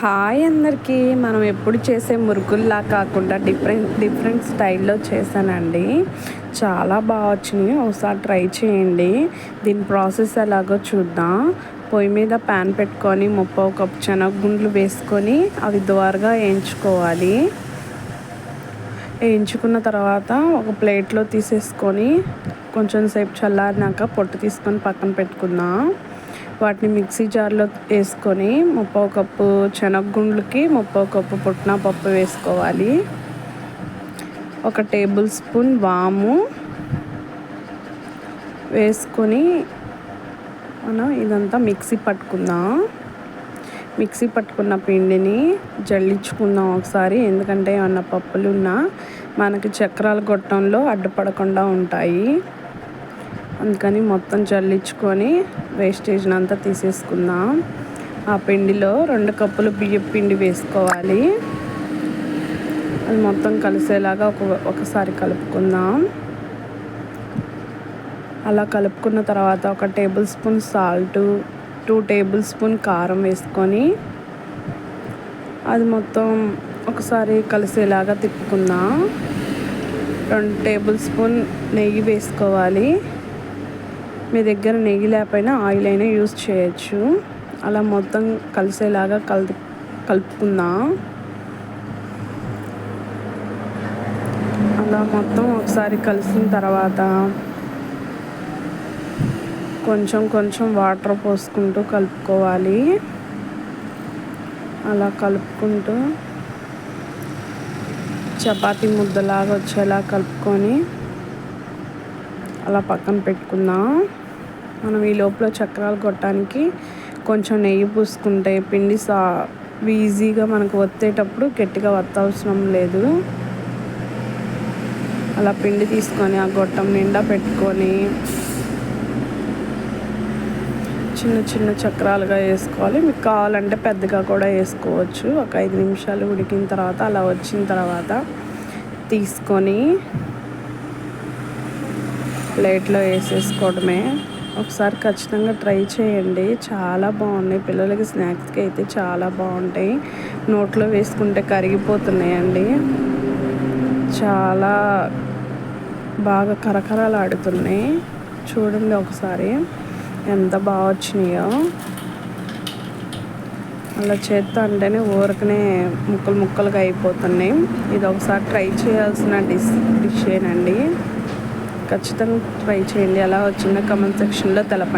Hi అందరికీ. మనం ఎప్పుడు చేసే మురుకుల్లా కాకుండా డిఫరెంట్ డిఫరెంట్ స్టైల్లో చేశానండి. చాలా బాగా వచ్చినాయి. ఒకసారి ట్రై చేయండి. దీని ప్రాసెస్ ఎలాగో చూద్దాం. పొయ్యి మీద ప్యాన్ పెట్టుకొని ముప్పై కప్పు శనగగుండ్లు వేసుకొని అవి ద్వారగా వేయించుకోవాలి. వేయించుకున్న తర్వాత ఒక ప్లేట్లో తీసేసుకొని కొంచెం సేపు చల్లారినాక పొట్టు తీసుకొని పక్కన పెట్టుకుందాం. వాటిని మిక్సీ జార్లో వేసుకొని ముప్పై కప్పు శనగగుండ్లకి ముప్పై కప్పు పుట్నా పప్పు వేసుకోవాలి. ఒక టేబుల్ స్పూన్ వాము వేసుకొని మనం ఇదంతా మిక్సీ పట్టుకుందాం. మిక్సీ పట్టుకున్న పిండిని జల్లించుకుందాం ఒకసారి ఎందుకంటే ఏమన్నా పప్పులు ఉన్నా మనకి చక్రాల గొట్టంలో అడ్డుపడకుండా ఉంటాయి. అందుకని మొత్తం చల్లించుకొని వేస్టేజ్ని అంతా తీసేసుకుందాం. ఆ పిండిలో రెండు కప్పులు బియ్యం పిండి వేసుకోవాలి. అది మొత్తం కలిసేలాగా ఒక ఒకసారి కలుపుకుందాం. అలా కలుపుకున్న తర్వాత ఒక tablespoon salt two tablespoon కారం వేసుకొని అది మొత్తం ఒకసారి కలిసేలాగా తిప్పుకుందాం. రెండు టేబుల్ స్పూన్ నెయ్యి వేసుకోవాలి. మీ దగ్గర నెయ్యి లేకపోయినా ఆయిల్ అయినా యూస్ చేయొచ్చు. అలా మొత్తం కలిసేలాగా కలు కలుపుకుందాం. అలా మొత్తం ఒకసారి కలిసిన తర్వాత కొంచెం కొంచెం వాటర్ పోసుకుంటూ కలుపుకోవాలి. అలా కలుపుకుంటూ చపాతీ ముద్దలాగా వచ్చేలా కలుపుకొని అలా పక్కన పెట్టుకుందాం. మనం ఈ లోపల చక్రాలు కొట్టడానికి కొంచెం నెయ్యి పూసుకుంటే పిండి సా ఈజీగా మనకు వత్తేటప్పుడు గట్టిగా వత్త అవసరం లేదు. అలా పిండి తీసుకొని ఆ గొట్టం నిండా పెట్టుకొని చిన్న చిన్న చక్రాలుగా వేసుకోవాలి. మీకు కావాలంటే పెద్దగా కూడా వేసుకోవచ్చు. ఒక ఐదు నిమిషాలు ఉడికిన తర్వాత అలా వచ్చిన తర్వాత తీసుకొని ప్లేట్లో వేసేసుకోవడమే. ఒకసారి ఖచ్చితంగా ట్రై చేయండి. చాలా బాగున్నాయి. పిల్లలకి స్నాక్స్కి అయితే చాలా బాగుంటాయి. నోట్లో వేసుకుంటే కరిగిపోతున్నాయండి. చాలా బాగా కరకరలాడుతున్నాయి చూడండి ఒకసారి ఎంత బాగా వచ్చినాయో. అలా చేత్తో అంటేనే ఊరకనే ముక్కలు ముక్కలుగా అయిపోతున్నాయి. ఇది ఒకసారి ట్రై చేయాల్సిన డిష్ డిష్ ఏనండి ఖచ్చితంగా ట్రై చేయండి. ఎలా వచ్చిందో కమెంట్ సెక్షన్లో తెలపండి.